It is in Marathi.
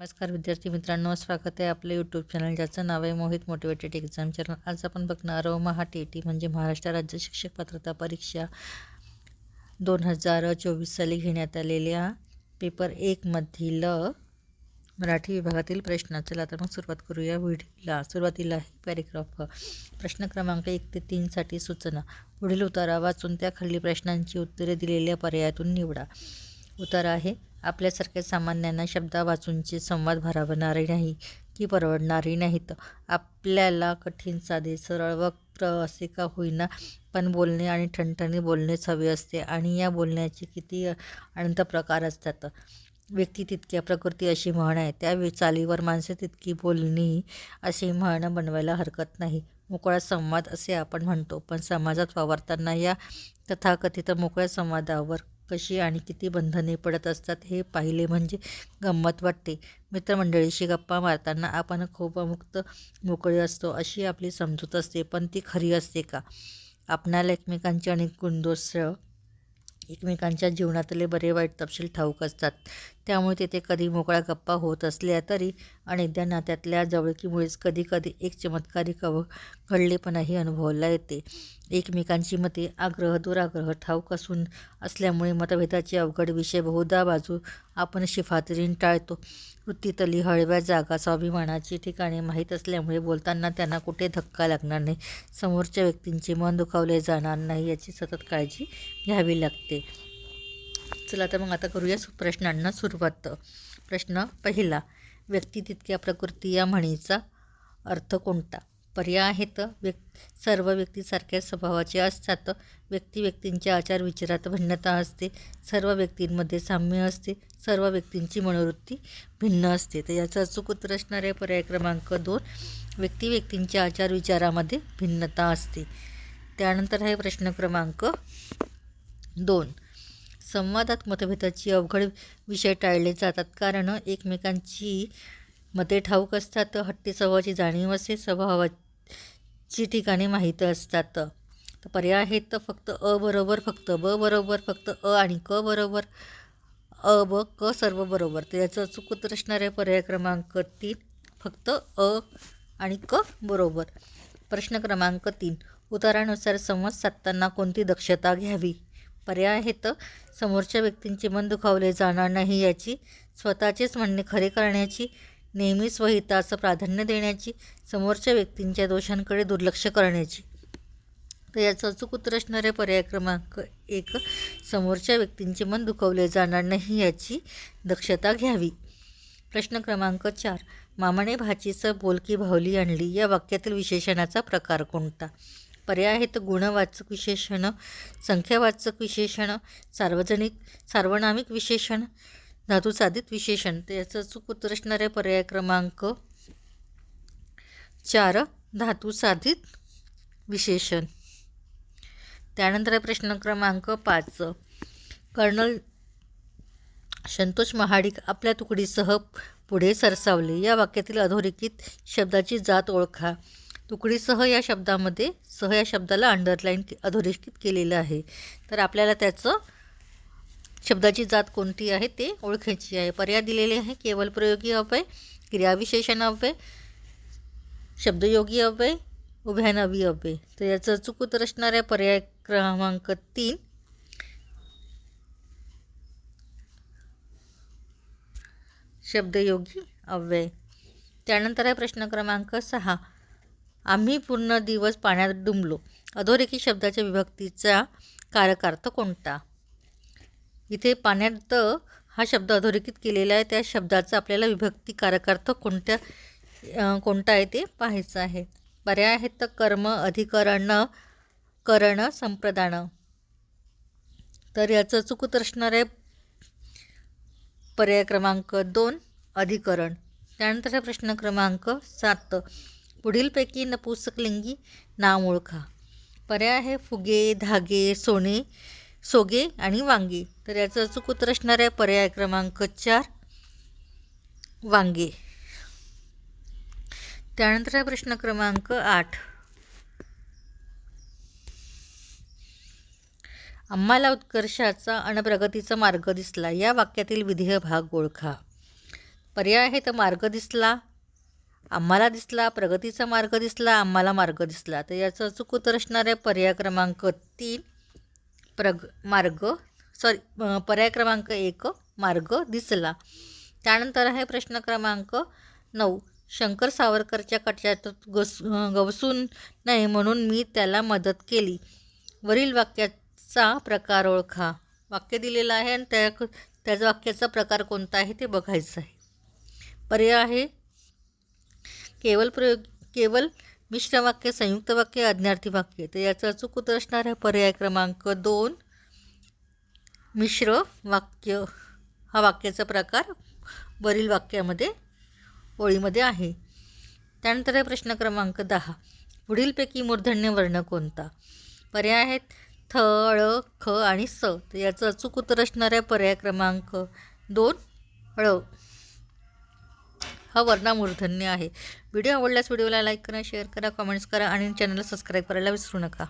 नमस्कार विद्यार्थी मित्रांनो स्वागत आहे आपलं यूट्यूब चॅनल ज्याचं नाव आहे मोहित मोटिवेटेड एक्झाम चॅनल आज आपण बघणार आहोत महा टी टी म्हणजे महाराष्ट्र राज्य शिक्षक पात्रता परीक्षा दोन हजार चोवीस साली घेण्यात आलेल्या पेपर एकमधील मराठी विभागातील प्रश्न. चला तर मग सुरुवात करूया व्हिडिओला. सुरुवातीला आहे पॅरेग्राफ. प्रश्न क्रमांक एक ते तीनसाठी सूचना. पुढील उतारा वाचून त्या खाली प्रश्नांची उत्तरे दिलेल्या पर्यायातून निवडा. उतारा आहे आपल्यासारख्या सामान्यांना शब्दा वाचूनचे संवाद भरावणारे नाही की परवडणारे नाहीत. आपल्याला कठीण साधे सरळ वक्र असे का होईना पण बोलणे आणि ठणठणी बोलणेच हवे असते आणि या बोलण्याचे किती अनंत प्रकार असतात. व्यक्ती तितक्या प्रकृती अशी म्हण आहे त्या चालीवर माणसे तितकी बोलणी अशी म्हण बनवायला हरकत नाही. मोकळा संवाद असे आपण म्हणतो पण समाजात वावरताना या तथाकथित मोकळ्या संवादावर कशी आणि किती बंधने पडत असतात हे पाहिले म्हणजे गंमत वाटते. मित्रमंडळीशी गप्पा मारताना आपण खूप मुक्त मोकळे असतो अशी आपली समजूत असते. पण ती खरी असते का? आपणाला एकमेकांचे अनेक गुणदोष एकमेकांच्या जीवनातले बरे वाईट तपशील ठाऊक असतात. त्यामुळे तेथे कधी मोकळा गप्पा होत असल्या तरी अनेकदा नात्यातल्या जवळकीमुळेच कधीकधी एक चमत्कारी कव घडलेपणाही अनुभवला येते. एकमेकांची मते आग्रह दुराग्रह ठाऊक असून असल्यामुळे मतभेदाचे अवघड विषय बहुधा बाजू आपण शिफातरीन टाळतो. वृत्तीतली हळव्या जागा स्वाभिमानाची ठिकाणे माहीत असल्यामुळे बोलताना त्यांना कुठे धक्का लागणार नाही समोरच्या व्यक्तींचे मन दुखावले जाणार नाही याची सतत काळजी घ्यावी लागते. चला तर मग आता करूया प्रश्नांना सुरुवात. प्रश्न पहिला व्यक्ती तितक्या प्रकृती या म्हणीचा अर्थ कोणता? पर्याय आहेत व्यक् सर्व व्यक्तीसारख्या स्वभावाचे असतात. व्यक्ती व्यक्तींच्या आचार विचारात भिन्नता असते. सर्व व्यक्तींमध्ये साम्य असते. सर्व व्यक्तींची मनोवृत्ती भिन्न असते. तर याचा अचूक उत्तर असणारे पर्याय क्रमांक दोन. व्यक्ती व्यक्तींच्या आचार विचारामध्ये भिन्नता असते. त्यानंतर आहे प्रश्न क्रमांक दोन. संवादात मतभेदाची अवघड विषय टाळले जातात. कारण एकमेकांची मते ठाऊक असतात हट्टी स्वभावाची जाणीव असते स्वभावाची ठिकाणे माहीत असतात. तर पर्याय आहेत तर फक्त अ बरोबर फक्त ब बरोबर फक्त अ आणि क बरोबर अ ब क सर्व बरोबर. तर याचं अचूक उत्तर असणारे पर्याय क्रमांक तीन. फक्त अ आणि क बरोबर. प्रश्न क्रमांक तीन. उतारानुसार संवाद साधताना कोणती दक्षता घ्यावी? पर्याय आहेत. समोरच्या व्यक्तींचे मन दुखावले जाणार नाही याची स्वतःचेच म्हणणे खरे करण्याची नेहमीच वहिताचं प्राधान्य देण्याची समोरच्या व्यक्तींच्या दोषांकडे दुर्लक्ष करण्याची. तर याचं अचूक उत्तर असणारे पर्याय क्रमांक एक समोरच्या व्यक्तींचे मन दुखवले जाणार नाही याची दक्षता घ्यावी. प्रश्न क्रमांक चार मामाने भाचीचं बोलकी भावली आणली या वाक्यातील विशेषणाचा प्रकार कोणता? पर्याय आहेत. गुणवाचक विशेषण संख्यावाचक विशेषण सार्वजनिक सार्वनामिक विशेषण धातुसाधित विशेषण. त्याचं चूक उत्तर असणारे पर्याय क्रमांक चार धातुसाधित विशेषण. त्यानंतर प्रश्न क्रमांक पाच. कर्नल संतोष महाडिक आपल्या तुकडीसह पुढे सरसावले. या वाक्यातील अधोरेखित शब्दाची जात ओळखा. तुकडीसह या शब्दामध्ये सह या शब्दाला अंडरलाईन अधोरेखित केलेलं आहे. तर आपल्याला त्याचं शब्दाची जात कोणती आहे ते ओळखायची आहे. पर्याय दिलेले आहे केवळ प्रयोगी अव्यय क्रियाविशेषण अव्यय शब्दयोगी अव्यय उभ्यानवी अव्यय. तर याचं चूक उत्तर असणाऱ्या पर्याय क्रमांक तीन. शब्दयोगी अव्यय. त्यानंतर आहे प्रश्न क्रमांक सहा. आम्ही पूर्ण दिवस पाण्यात डुंबलो. अधोरेखित शब्दाच्या विभक्तीचा कारकार्थ कोणता? इथे पाण्यात हा शब्द अधोरेखित केलेला आहे. त्या शब्दाचा आपल्याला विभक्ती कारकार्थ कोणत्या कोणता आहे ते पाहायचं आहे. पर्याय आहेत तर कर्म अधिकरण करण संप्रदान तर याचं चुकत असणार आहे पर्याय क्रमांक दोन अधिकरण. त्यानंतर प्रश्न क्रमांक सात. पुढीलपैकी नपुसकलिंगी नाम ओळखा. पर्याय आहे फुगे धागे सोने सोगे आणि वांगे. तर याचं अचूक उत्तर असणार आहे पर्याय क्रमांक चार वांगे. त्यानंतर आहे प्रश्न क्रमांक आठ. आम्हाला उत्कर्षाचा आणि प्रगतीचा मार्ग दिसला. या वाक्यातील विधेय भाग ओळखा. पर्याय आहे तर मार्ग दिसला आम्हाला दिसला प्रगतीचा मार्ग दिसला आम्हाला मार्ग दिसला. तर याचं अचूक उत्तर असणार आहे पर्याय क्रमांक तीन प्रग मार्ग सॉरी पर्याय क्रमांक एक मार्ग दिसला. त्यानंतर आहे प्रश्न क्रमांक नऊ. शंकर सावरकरच्या कट्यात गस गवसून नाही म्हणून मी त्याला मदत केली. वरील वाक्याचा प्रकार ओळखा. वाक्य दिलेलं आहे आणि त्या त्याच वाक्याचा प्रकार कोणता आहे ते बघायचं आहे. पर्याय आहे केवल प्रयोग केवल मिश्र वाक्य संयुक्त वाक्य अज्ञार्थी वाक्य. तर याचं अचूक उत्तर असणार आहे पर्याय क्रमांक दोन. मिश्र वाक्य हा वाक्याचा प्रकार वरील वाक्यामध्ये ओळीमध्ये आहे. त्यानंतर आहे प्रश्न क्रमांक दहा. पुढीलपैकी मूर्धन्य वर्ण कोणता? पर्याय आहेत थ ळ ख आणि स. तर याचं अचूक उत्तर असणार आहे पर्याय क्रमांक दोन ळ. हा वर्णा मूर्धन्य आहे. व्हिडिओ आवडल्यास व्हिडिओला लाईक करा शेअर करा कमेंट्स करा आणि चॅनलला सबस्क्राईब करायला विसरू नका.